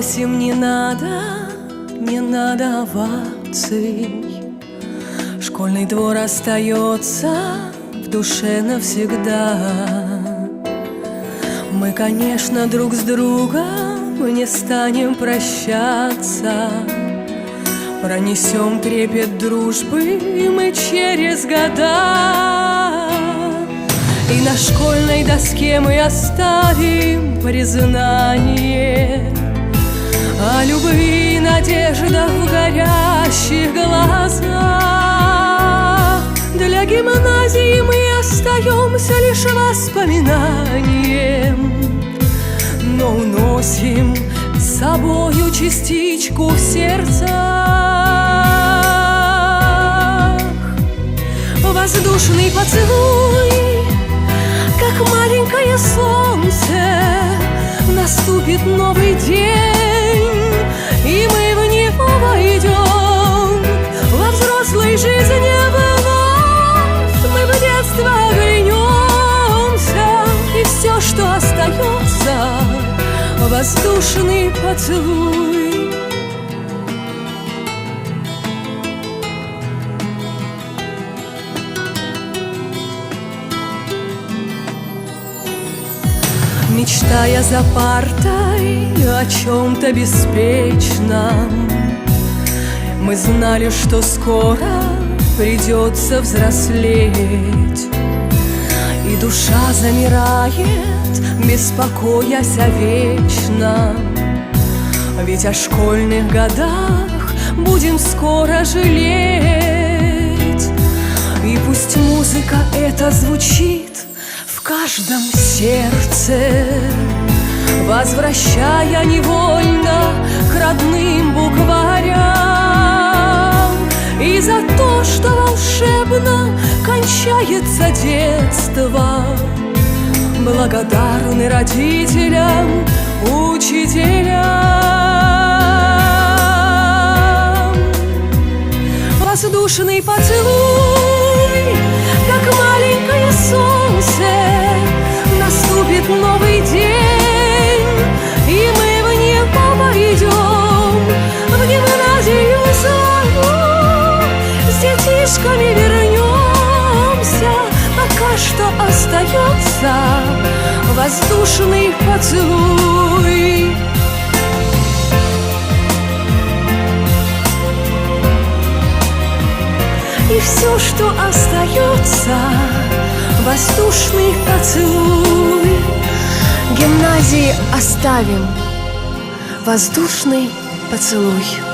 просим, не надо, не надо оваций. Школьный двор остается в душе навсегда. Мы, конечно, друг с другом не станем прощаться. Пронесем трепет дружбы мы через года. И на школьной доске мы оставим признание Любви и надеждах в горящих глазах. Для гимназии мы остаемся лишь воспоминанием. Но уносим с собою частичку в сердцах. Воздушный поцелуй, как маленькое солнце Наступит новый день, воздушный поцелуй. Мечтая за партой о чем-то беспечном. Мы знали, что скоро придется взрослеть душа замирает, беспокоясь о вечном Ведь о школьных годах будем скоро жалеть. И пусть музыка эта звучит в каждом сердце, Возвращая невольно к родным букварям. И за то, что волшебно кончается детство. Благодарны родителям, учителям. Воздушный поцелуй, как маленькое солнце Наступит новый день, и мы в него войдем В гимназию свою с детишками вернемся остается воздушный поцелуй. И все, что остается, воздушный поцелуй. Гимназии оставим. Воздушный поцелуй